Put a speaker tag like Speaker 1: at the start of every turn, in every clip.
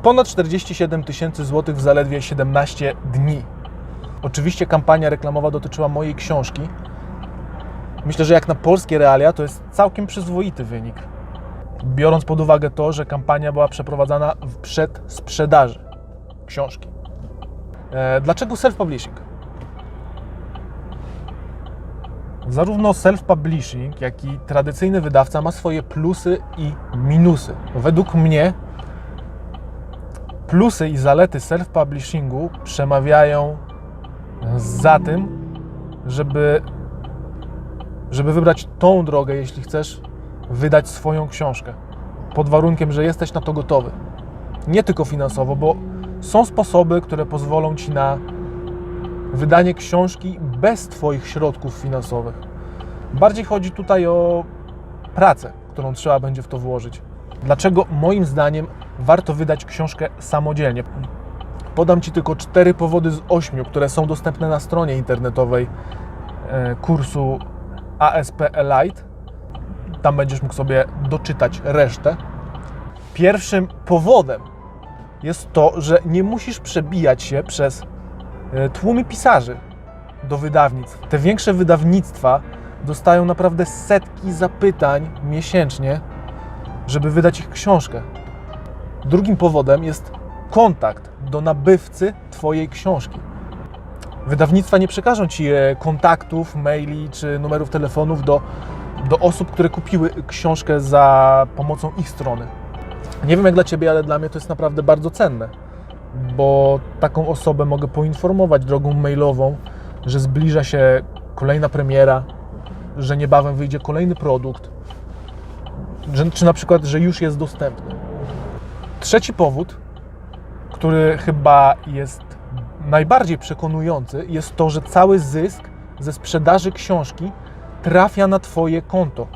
Speaker 1: Ponad 47 tysięcy złotych w zaledwie 17 dni. Oczywiście kampania reklamowa dotyczyła mojej książki. Myślę, że jak na polskie realia to jest całkiem przyzwoity wynik. Biorąc pod uwagę to, że kampania była przeprowadzana w przedsprzedaży książki. E, Dlaczego self-publishing? Zarówno self-publishing, jak i tradycyjny wydawca ma swoje plusy i minusy. Według mnie plusy i zalety self-publishingu przemawiają za tym, żeby, żeby wybrać tą drogę, jeśli chcesz wydać swoją książkę. Pod warunkiem, że jesteś na to gotowy. Nie tylko finansowo, bo są sposoby, które pozwolą ci na wydanie książki bez Twoich środków finansowych. Bardziej chodzi tutaj o pracę, którą trzeba będzie w to włożyć. Dlaczego moim zdaniem warto wydać książkę samodzielnie? Podam Ci tylko cztery powody z ośmiu, które są dostępne na stronie internetowej e, kursu ASP Elite. Tam będziesz mógł sobie doczytać resztę. Pierwszym powodem jest to, że nie musisz przebijać się przez e, tłumy pisarzy do wydawnictw. Te większe wydawnictwa dostają naprawdę setki zapytań miesięcznie, żeby wydać ich książkę. Drugim powodem jest kontakt do nabywcy Twojej książki. Wydawnictwa nie przekażą Ci e, kontaktów, maili czy numerów telefonów do, do osób, które kupiły książkę za pomocą ich strony. Nie wiem jak dla Ciebie, ale dla mnie to jest naprawdę bardzo cenne, bo taką osobę mogę poinformować drogą mailową, że zbliża się kolejna premiera, że niebawem wyjdzie kolejny produkt, że, czy na przykład, że już jest dostępny. Trzeci powód, który chyba jest najbardziej przekonujący, jest to, że cały zysk ze sprzedaży książki trafia na Twoje konto.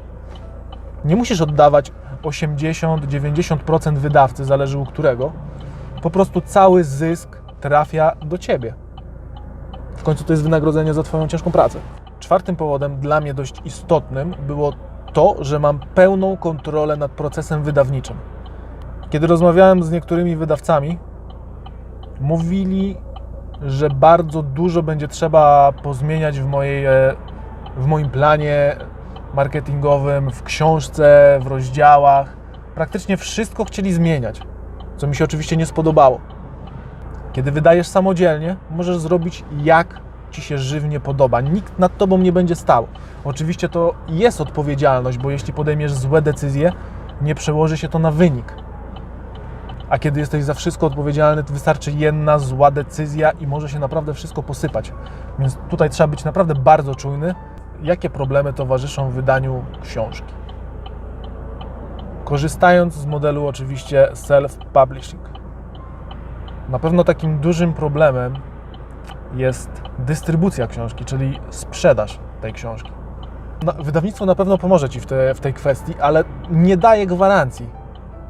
Speaker 1: Nie musisz oddawać 80-90% wydawcy, zależy u którego. Po prostu cały zysk trafia do Ciebie. W końcu to jest wynagrodzenie za Twoją ciężką pracę. Czwartym powodem, dla mnie dość istotnym, było to, że mam pełną kontrolę nad procesem wydawniczym. Kiedy rozmawiałem z niektórymi wydawcami, mówili, że bardzo dużo będzie trzeba pozmieniać w, mojej, e, w moim planie marketingowym, w książce, w rozdziałach. Praktycznie wszystko chcieli zmieniać, co mi się oczywiście nie spodobało. Kiedy wydajesz samodzielnie, możesz zrobić jak ci się żywnie podoba. Nikt nad tobą nie będzie stał. Oczywiście to jest odpowiedzialność, bo jeśli podejmiesz złe decyzje, nie przełoży się to na wynik. A kiedy jesteś za wszystko odpowiedzialny, to wystarczy jedna zła decyzja i może się naprawdę wszystko posypać. Więc tutaj trzeba być naprawdę bardzo czujny, jakie problemy towarzyszą wydaniu książki. Korzystając z modelu oczywiście self-publishing. Na pewno takim dużym problemem jest dystrybucja książki, czyli sprzedaż tej książki. Wydawnictwo na pewno pomoże Ci w, te, w tej kwestii, ale nie daje gwarancji,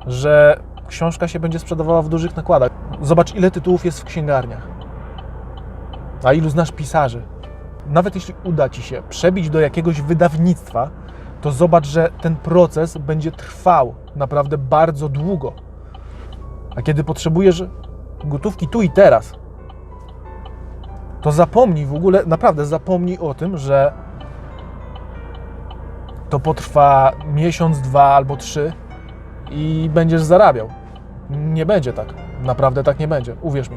Speaker 1: że książka się będzie sprzedawała w dużych nakładach. Zobacz, ile tytułów jest w księgarniach, a ilu znasz pisarzy. Nawet jeśli uda Ci się przebić do jakiegoś wydawnictwa, to zobacz, że ten proces będzie trwał naprawdę bardzo długo. A kiedy potrzebujesz gotówki tu i teraz, to zapomnij w ogóle, naprawdę zapomnij o tym, że to potrwa miesiąc, dwa albo trzy i będziesz zarabiał. Nie będzie tak. Naprawdę tak nie będzie. Uwierz mi.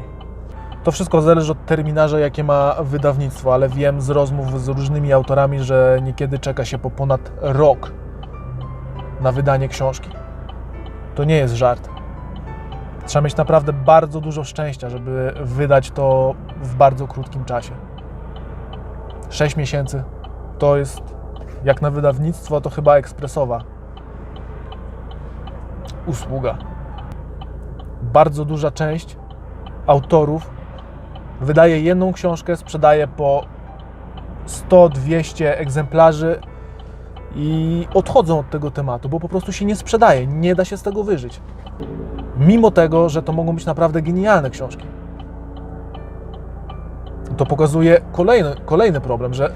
Speaker 1: To wszystko zależy od terminarza, jakie ma wydawnictwo, ale wiem z rozmów z różnymi autorami, że niekiedy czeka się po ponad rok na wydanie książki. To nie jest żart. Trzeba mieć naprawdę bardzo dużo szczęścia, żeby wydać to w bardzo krótkim czasie. 6 miesięcy to jest, jak na wydawnictwo, to chyba ekspresowa usługa. Bardzo duża część autorów wydaje jedną książkę, sprzedaje po 100-200 egzemplarzy i odchodzą od tego tematu, bo po prostu się nie sprzedaje, nie da się z tego wyżyć. Mimo tego, że to mogą być naprawdę genialne książki. To pokazuje kolejny, kolejny problem, że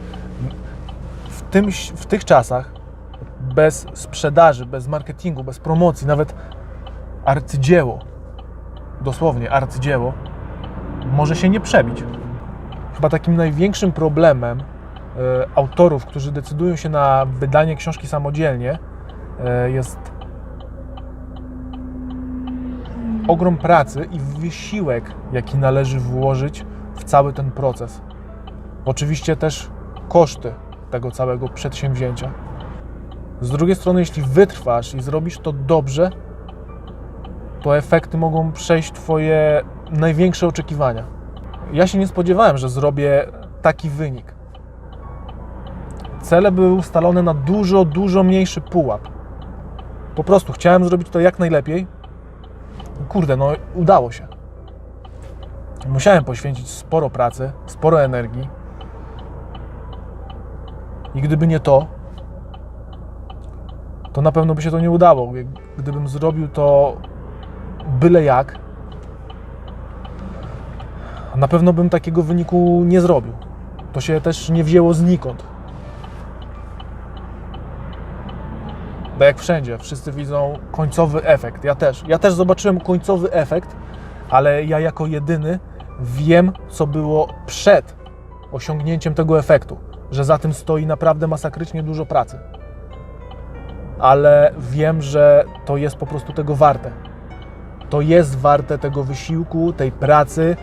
Speaker 1: w, tym, w tych czasach bez sprzedaży, bez marketingu, bez promocji, nawet arcydzieło dosłownie arcydzieło, może się nie przebić. Chyba takim największym problemem e, autorów, którzy decydują się na wydanie książki samodzielnie, e, jest ogrom pracy i wysiłek, jaki należy włożyć w cały ten proces. Oczywiście też koszty tego całego przedsięwzięcia. Z drugiej strony, jeśli wytrwasz i zrobisz to dobrze, to efekty mogą przejść Twoje największe oczekiwania. Ja się nie spodziewałem, że zrobię taki wynik. Cele były ustalone na dużo, dużo mniejszy pułap. Po prostu chciałem zrobić to jak najlepiej. Kurde, no udało się. Musiałem poświęcić sporo pracy, sporo energii. I gdyby nie to, to na pewno by się to nie udało. Gdybym zrobił to byle jak, na pewno bym takiego wyniku nie zrobił. To się też nie wzięło znikąd. Tak jak wszędzie, wszyscy widzą końcowy efekt. Ja też. Ja też zobaczyłem końcowy efekt, ale ja jako jedyny wiem, co było przed osiągnięciem tego efektu. Że za tym stoi naprawdę masakrycznie dużo pracy. Ale wiem, że to jest po prostu tego warte. To jest warte tego wysiłku, tej pracy.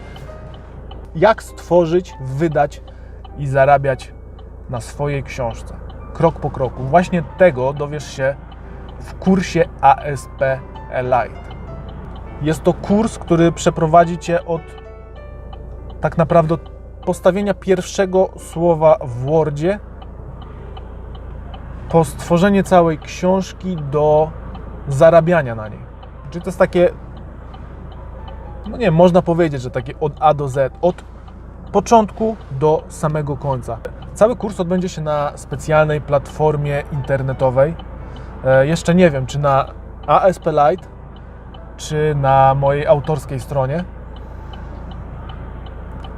Speaker 1: Jak stworzyć, wydać i zarabiać na swojej książce. Krok po kroku. Właśnie tego dowiesz się w kursie ASP Elite. Jest to kurs, który przeprowadzi Cię od tak naprawdę postawienia pierwszego słowa w Wordzie po stworzenie całej książki do zarabiania na niej. Czyli to jest takie, no nie można powiedzieć, że takie od A do Z, od początku do samego końca. Cały kurs odbędzie się na specjalnej platformie internetowej. E, Jeszcze nie wiem, czy na ASP Lite, czy na mojej autorskiej stronie,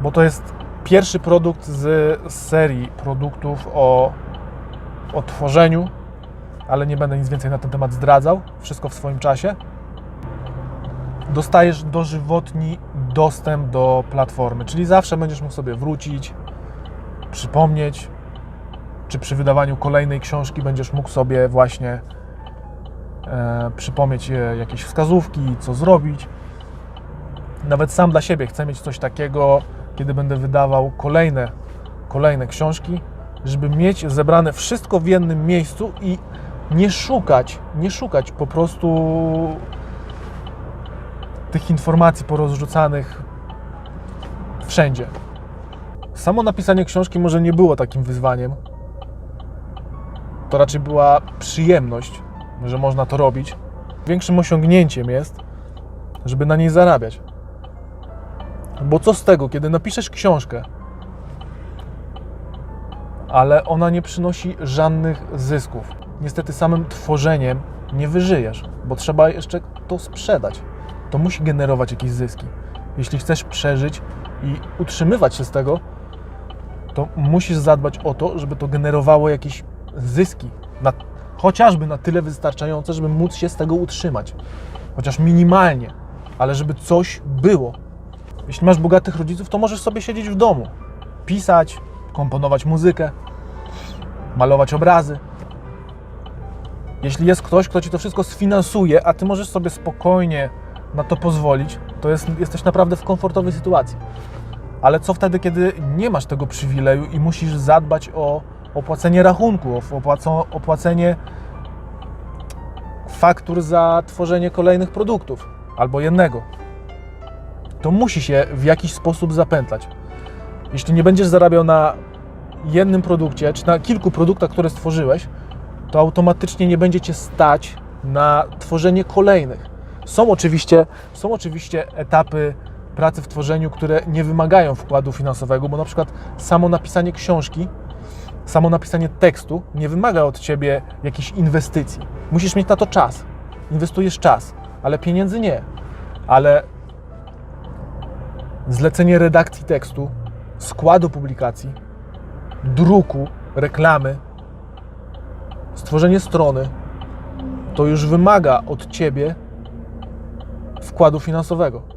Speaker 1: bo to jest pierwszy produkt z serii produktów o, o tworzeniu, ale nie będę nic więcej na ten temat zdradzał. Wszystko w swoim czasie. Dostajesz dożywotni dostęp do platformy, czyli zawsze będziesz mógł sobie wrócić, przypomnieć, czy przy wydawaniu kolejnej książki będziesz mógł sobie właśnie e, przypomnieć e, jakieś wskazówki, co zrobić. Nawet sam dla siebie chcę mieć coś takiego, kiedy będę wydawał kolejne, kolejne książki, żeby mieć zebrane wszystko w jednym miejscu i nie szukać, nie szukać po prostu tych informacji porozrzucanych wszędzie. Samo napisanie książki może nie było takim wyzwaniem. To raczej była przyjemność, że można to robić. Większym osiągnięciem jest, żeby na niej zarabiać. Bo co z tego, kiedy napiszesz książkę, ale ona nie przynosi żadnych zysków. Niestety samym tworzeniem nie wyżyjesz, bo trzeba jeszcze to sprzedać. To musi generować jakieś zyski. Jeśli chcesz przeżyć i utrzymywać się z tego, to musisz zadbać o to, żeby to generowało jakieś zyski. Na, chociażby na tyle wystarczające, żeby móc się z tego utrzymać. Chociaż minimalnie, ale żeby coś było. Jeśli masz bogatych rodziców, to możesz sobie siedzieć w domu, pisać, komponować muzykę, malować obrazy. Jeśli jest ktoś, kto ci to wszystko sfinansuje, a ty możesz sobie spokojnie na to pozwolić, to jest, jesteś naprawdę w komfortowej sytuacji. Ale co wtedy, kiedy nie masz tego przywileju i musisz zadbać o opłacenie rachunków, o opłacenie faktur za tworzenie kolejnych produktów albo jednego? To musi się w jakiś sposób zapętlać. Jeśli nie będziesz zarabiał na jednym produkcie, czy na kilku produktach, które stworzyłeś, to automatycznie nie będzie cię stać na tworzenie kolejnych. Są oczywiście, są oczywiście etapy pracy w tworzeniu, które nie wymagają wkładu finansowego, bo na przykład samo napisanie książki, samo napisanie tekstu nie wymaga od ciebie jakiejś inwestycji. Musisz mieć na to czas. Inwestujesz czas, ale pieniędzy nie. Ale zlecenie redakcji tekstu, składu publikacji, druku, reklamy, stworzenie strony, to już wymaga od ciebie wkładu finansowego.